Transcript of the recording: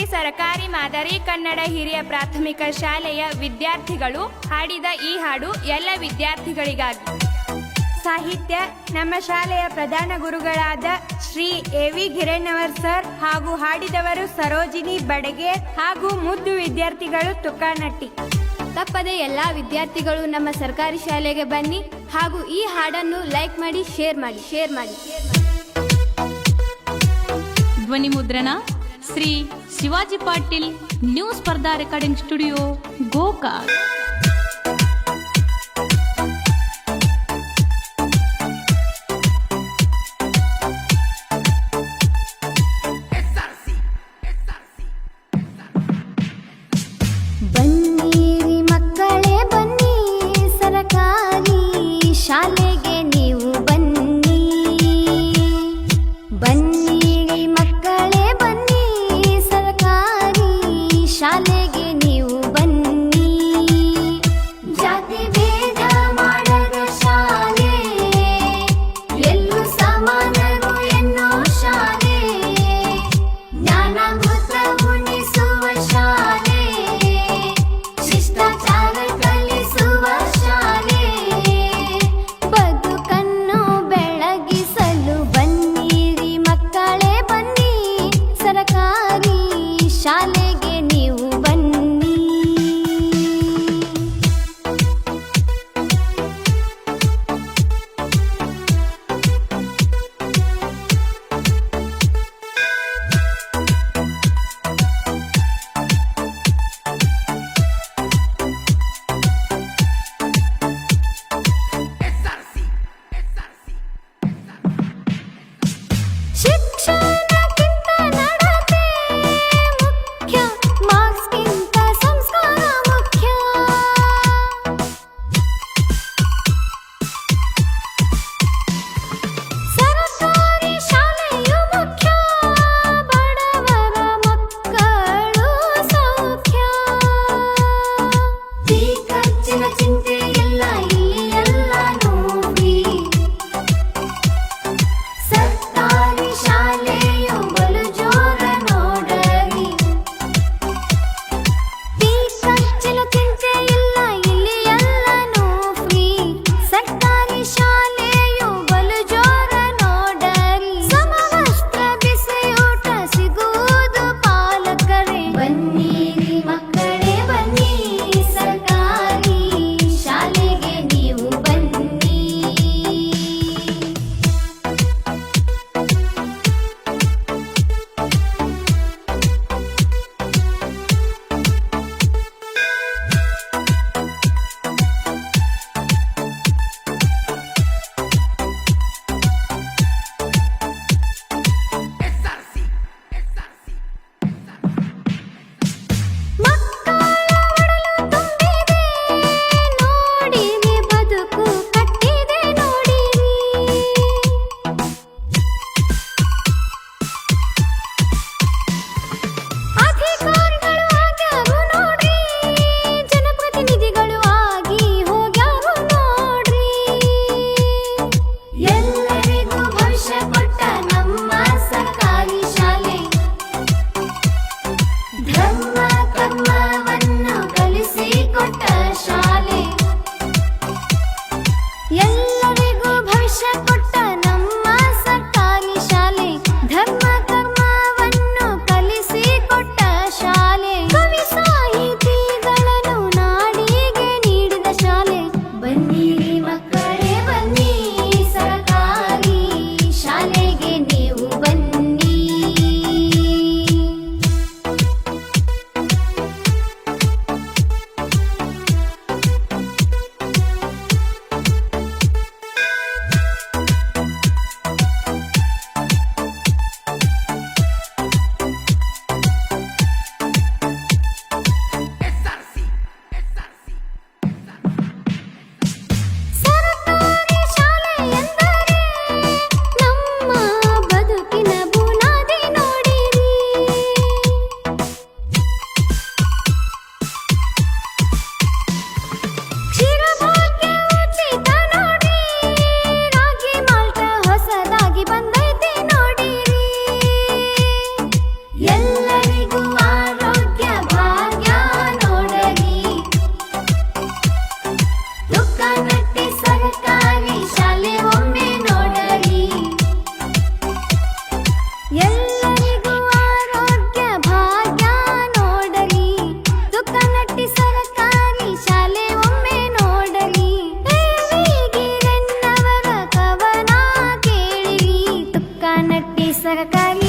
ತುಕ್ಕನಟ್ಟಿ ಸರಕಾರಿ ಮಾದರಿ ಕನ್ನಡ ಹಿರಿಯ ಪ್ರಾಥಮಿಕ ಶಾಲೆಯ ವಿದ್ಯಾರ್ಥಿಗಳು ಹಾಡಿದ ಈ ಹಾಡು ಎಲ್ಲ ವಿದ್ಯಾರ್ಥಿಗಳಿಗಾಗಿ. ಸಾಹಿತ್ಯ, ನಮ್ಮ ಶಾಲೆಯ ಪ್ರಧಾನ ಗುರುಗಳಾದ Shri A V Girannavar sir ಹಾಗೂ ಹಾಡಿದವರು ಸರೋಜಿನಿ ಬಡಗೆ ಹಾಗೂ ಮುದ್ದು ವಿದ್ಯಾರ್ಥಿಗಳು ತುಕಾನಟ್ಟಿ ತಪ್ಪದೆ ಎಲ್ಲಾ ವಿದ್ಯಾರ್ಥಿಗಳು ನಮ್ಮ ಸರ್ಕಾರಿ ಶಾಲೆಗೆ ಬನ್ನಿ ಹಾಗೂ ಈ ಹಾಡನ್ನು ಲೈಕ್ ಮಾಡಿ, ಶೇರ್ ಮಾಡಿ ಶೇರ್ ಮಾಡಿ. ಧ್ವನಿ ಮುದ್ರಣ Shri Shivaji Patil new Spardha recording studio Gokak. Tukkanatti